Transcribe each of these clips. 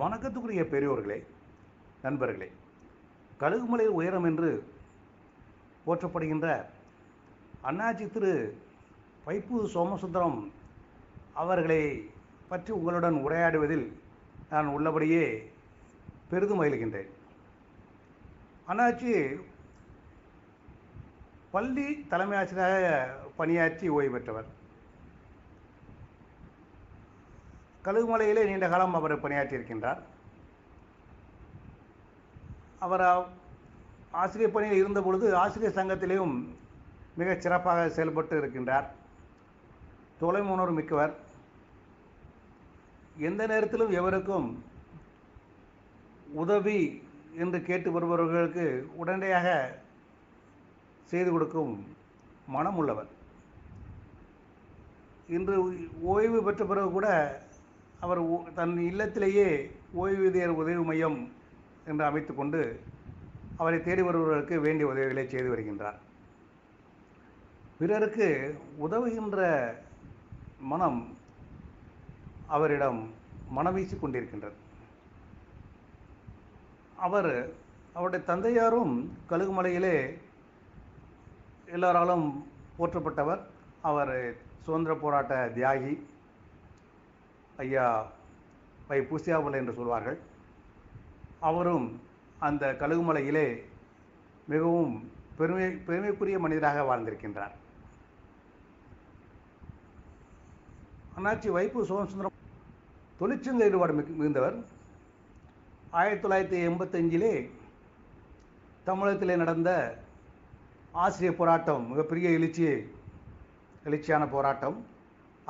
வணக்கத்துக்குரிய பெரியோர்களே நண்பர்களே கழுகுமலை உயரம் என்று போற்றப்படுகின்ற அண்ணாச்சி திரு வைப்பு சோமசுந்தரம் அவர்களை பற்றி உங்களுடன் உரையாடுவதில் நான் உள்ளபடியே பெரிதும் மகிழ்கின்றேன். அண்ணாச்சி பள்ளி தலைமை ஆசிரியராக பணியாற்றி ஓய்வு பெற்றவர். கழுகுமலையிலே நீண்ட காலம் அவர் பணியாற்றியிருக்கின்றார். அவர் ஆசிரியர் பணியில் இருந்த பொழுது ஆசிரியர் சங்கத்திலேயும் மிகச் சிறப்பாக செயல்பட்டு இருக்கின்றார். தொலைமுணர் மிக்கவர். எந்த நேரத்திலும் எவருக்கும் உதவி என்று கேட்டு வருபவர்களுக்கு உடனடியாக செய்து கொடுக்கும் மனம் உள்ளவர் இன்று ஓய்வு பெற்ற பிறகு கூட அவர் தன் இல்லத்திலேயே ஓய்வூதியர் உதவி மையம் என்று அமைத்து கொண்டு அவரை தேடி வருபவர்களுக்கு வேண்டிய உதவிகளை செய்து வருகின்றார். பிறருக்கு உதவுகின்ற மனம் அவரிடம் மனவீசி கொண்டிருக்கின்றது. அவர் அவருடைய தந்தையாரும் கழுகுமலையிலே எல்லாராலும் போற்றப்பட்டவர். அவர் சுதந்திர போராட்ட தியாகி ஐயா வை பூசியாபுல் என்று சொல்வார்கள். அவரும் அந்த கழுகுமலையிலே மிகவும் பெருமை பெருமைக்குரிய மனிதராக வாழ்ந்திருக்கின்றார். அண்ணாச்சி வைப்பு சோமசுந்தரம் தொழிற்சங்க ஈடுபாடு மிக மிகுந்தவர். ஆயிரத்தி தொள்ளாயிரத்தி எண்பத்தஞ்சிலே தமிழகத்திலே நடந்த ஆசிரியர் போராட்டம் மிகப்பெரிய எழுச்சி எழுச்சியான போராட்டம்.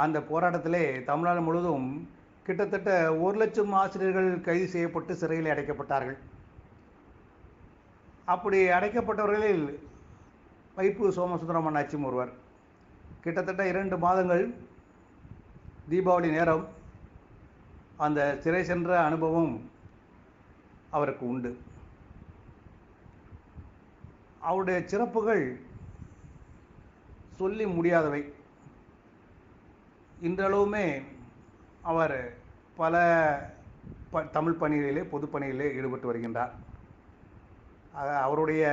அந்த போராட்டத்திலே தமிழ்நாடு முழுவதும் கிட்டத்தட்ட ஒரு லட்சம் ஆசிரியர்கள் கைது செய்யப்பட்டு சிறையில் அடைக்கப்பட்டார்கள். அப்படி அடைக்கப்பட்டவர்களில் வைப்பு சோமசுந்தரம் அண்ணாச்சியும் ஒருவர். கிட்டத்தட்ட இரண்டு மாதங்கள் தீபாவளி நேரம் அந்த சிறை சென்ற அனுபவம் அவருக்கு உண்டு. அவருடைய சிறப்புகள் சொல்லி முடியாதவை. இன்றளவுமே அவர் பல ப தமிழ் பணிகளிலே பொது ஈடுபட்டு வருகின்றார். அவருடைய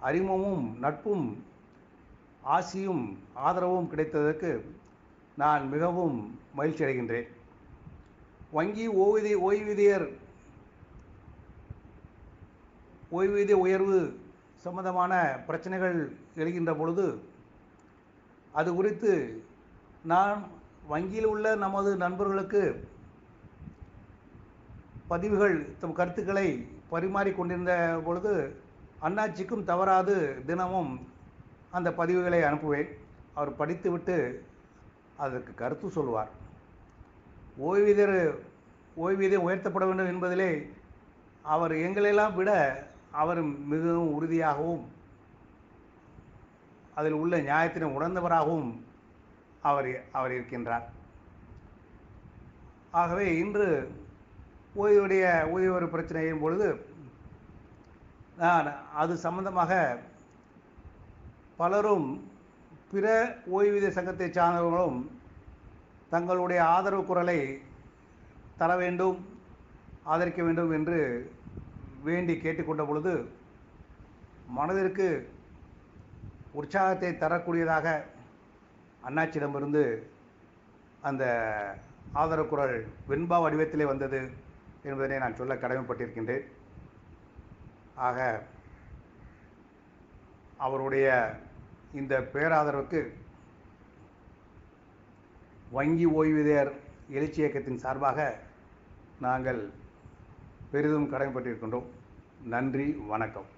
அறிமுகமும் நட்பும் ஆசியும் ஆதரவும் கிடைத்ததற்கு நான் மிகவும் மகிழ்ச்சி அடைகின்றேன். வங்கி ஓய்வூதிய ஓய்வூதியர் ஓய்வூதிய உயர்வு சம்பந்தமான பிரச்சனைகள் எழுகின்ற பொழுது அது குறித்து நான் வங்கியில் உள்ள நமது நண்பர்களுக்கு பதிவுகள் தம் கருத்துக்களை பரிமாறிக் கொண்டிருந்த பொழுது அண்ணாச்சிக்கும் தவறாது தினமும் அந்த பதிவுகளை அனுப்புவேன். அவர் படித்துவிட்டு அதற்கு கருத்து சொல்வார். ஓய்வீதர் ஓய்வீதம் உயர்த்தப்பட வேண்டும் என்பதிலே அவர் எங்களெல்லாம் விட அவர் மிகவும் உறுதியாகவும் அதில் உள்ள நியாயத்தினை உணர்ந்தவராகவும் அவர் அவர் இருக்கின்றார். ஆகவே இன்று ஓய்வுடைய ஓய்வு பிரச்சனையின் பொழுது நான் அது சம்பந்தமாக பலரும் பிற ஓய்வூதிய சங்கத்தை சார்ந்தவர்களும் தங்களுடைய ஆதரவு குரலை தர வேண்டும் ஆதரிக்க வேண்டும் என்று வேண்டி கேட்டுக்கொண்ட பொழுது மனதிற்கு உற்சாகத்தை தரக்கூடியதாக அண்ணாச்சிடமிருந்து அந்த ஆதரவு குரல் வெண்பா வடிவத்திலே வந்தது என்பதனை நான் சொல்ல கடமைப்பட்டிருக்கின்றேன். ஆக அவருடைய இந்த பேராதரவுக்கு வங்கி ஓய்வூதியர் எழுச்சி இயக்கத்தின் சார்பாக நாங்கள் பெரிதும் கடமைப்பட்டிருக்கின்றோம். நன்றி வணக்கம்.